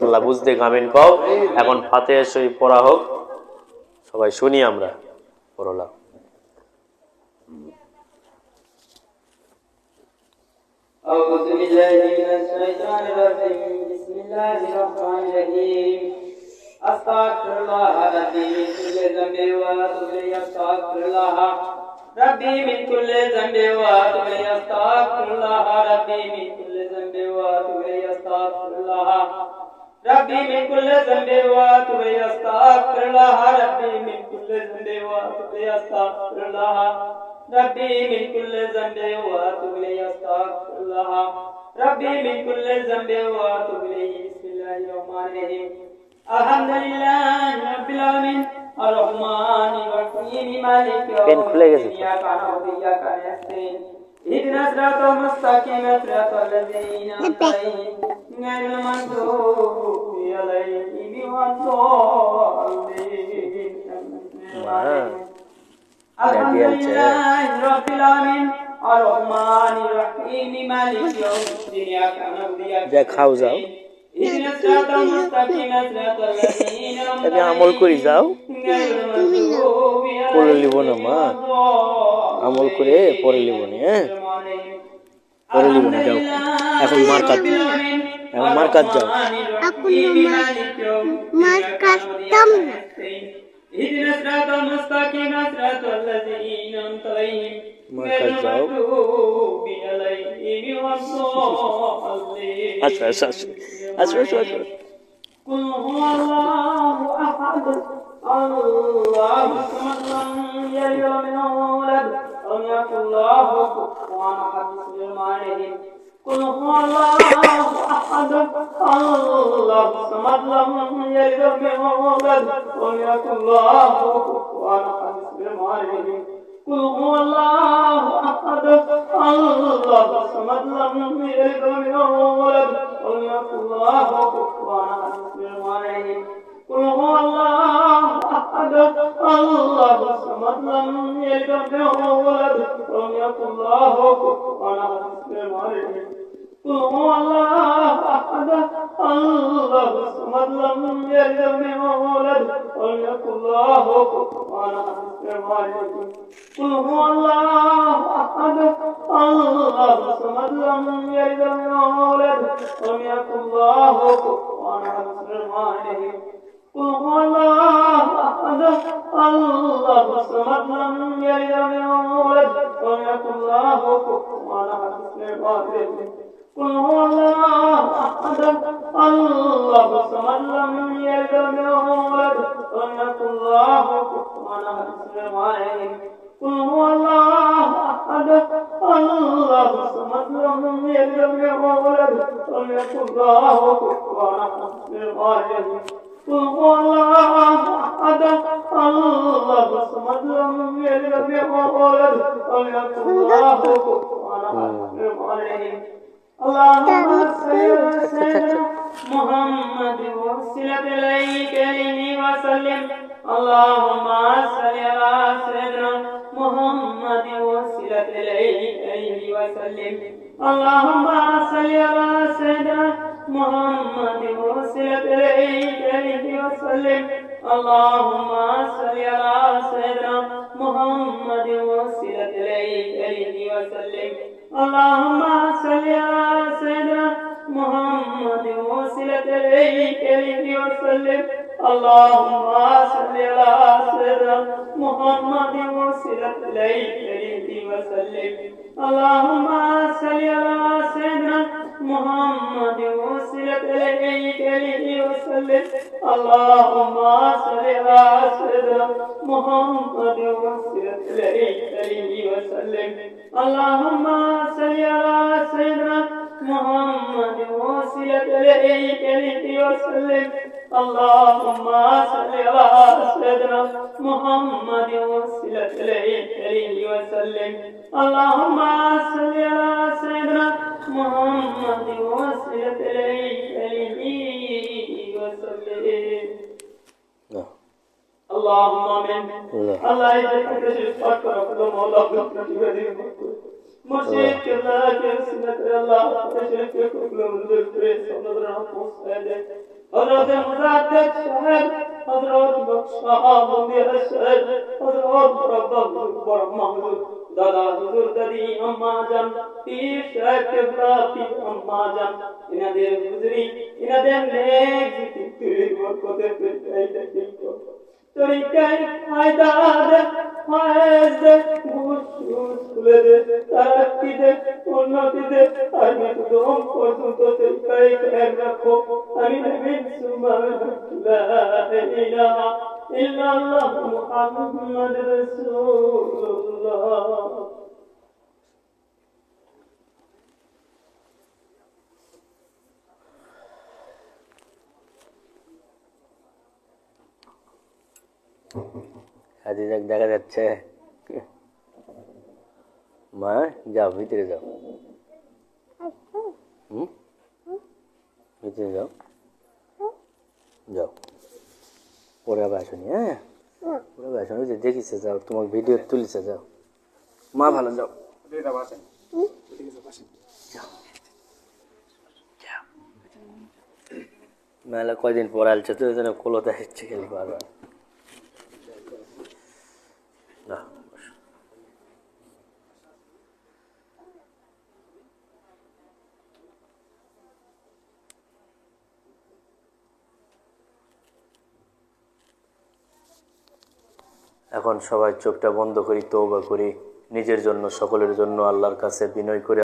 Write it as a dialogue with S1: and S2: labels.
S1: আল্লাহ বুঝতে গামিন কও এখন ফাতে শরীফ পড়া হোক সবাই শুনি আমরা পড়লা
S2: أعوذ بالله من الشيطان الرجيم بسم الله الرحمن الرحيم أستغفر الله ربي من كل ذنب وأتوب إليه أستغفر الله ربي من كل ذنب وأتوب إليه أستغفر الله ربي من كل ربي من كل ذنب واتوب اليه استغفر الله ربي من كل ذنب واتوب اليه بسم الله الرحمن الرحيم الحمد لله رب العالمين الرحمن الرحيم مالك يوم الدين اياك نعبد واياك نستعين اهدنا الصراط المستقيم صراط الذين انعمت عليهم غير المغضوب عليهم ولا الضالين গার্ডিয়ান চায়
S1: যা খাও যাও। আমি আমল করি যাও।
S2: পরে
S1: লিব না মা। আমল করে পরে লিব না হ্যাঁ। পরে লিব না যাও। এখন মার কাজ এখন মার কাজ যাও।
S3: মার কাজ
S2: اهدنا الصراط المستقيم صراط الذين أنعمت عليهم غير المغضوب عليهم ولا الضالين
S1: أسمع أسمع أسمع أسمع
S2: قل هو الله أحد. الله الصمد لم يلد ولم يولد ولم يكن له كفوا أحد سليمان قل هو الله احد الله الصمد لم يلد من ولد ولم يكن الله كفوا أحد قل هو الله احد الله الصمد لم يلد من ولد ولم يكن الله كفوا أحد قل هو الله احد الله الصمد لم يلد من ولد ولم يكن الله كفوا أحد اسم قل هو الله احد الله الصمد لم يلد ولم يولد ولم يكن له كفوا احد بسم الله قل هو الله احد الله الصمد لم يلد ولم يولد ولم يكن له كفوا احد بسم الله قل هو الله احد الله الصمد لم يلد ولم يولد ولم يكن له كفوا احد بسم الله قل هو الله احد الله الصمد لم يلد ولم يولد ولم يكن له كفوا احد بسم الله قل هو الله احد الله الصمد لم يلد ولم يولد ولم يكن له كفوا احد بسم الله قل هو الله احد الله الصمد لم يلد ولم يولد ولم يكن له كفوا احد بسم الله اللهم صل سيدنا محمد وسلم إليك عليه وسلم. اللهم صل على سيدنا محمد وسلم إليك عليه وسلم. اللهم صل على سيدنا محمد وسلم إليك عليه وسلم. اللهم صل على سيدنا محمد وسلم إليك عليه وسلم. اللهم صل على سيدنا محمد وسلم اليك عليه وسلم اللهم صل على سيدنا محمد وسلم اليك عليه وسلم اللهم صل على سيدنا محمد وسلم اليك عليه وسلم اللهم اللهم صل على سيدنا محمد وسلم اليك عليه وسلم اللهم صل على سيدنا محمد وسلم اليك عليه وسلم اللهم صل على سيدنا محمد وسلم اليك اللهم امين
S1: আল্লাহ
S2: الله يجعلك شفاء كرم الله مرشد كلا كسنة الله تشرك كل من ذكر سنة رحمه حضرت مصدق صاحب حضرت بخشا بندر صاحب حضرت رب برمان দাদা হুজুর দাদি আম্মা জান পীর সাহেব কেবলা পীর আম্মা জান ইনাদের হুজুরি ইনাদের নেক জিকির বরকতে পেটাই দেখি Dönükten aydarı Haezde Guşuz kulede Takkide Unnatide Armet doğum Korsun totel Kayık errakko Amin bin suman La ilahe illallah Muhammed Resulullah
S1: হাজিজাক দেখা যাচ্ছে। মা, যাও, ভিতরে যাও। ভিতরে যাও। যাও। পরে আবার হ্যাঁ? পরে আবার যে দেখিছে, যাও তোমার ভিডিও তুলিছে, যাও। মা, ভালো, যাও। মেলা কয়দিন পর আলছে তো কলতে আসছে খেলি বারবার। এখন সবাই চোখটা বন্ধ করি তৌবা করি, নিজের জন্য, সকলের জন্য আল্লাহর কাছে বিনয় করে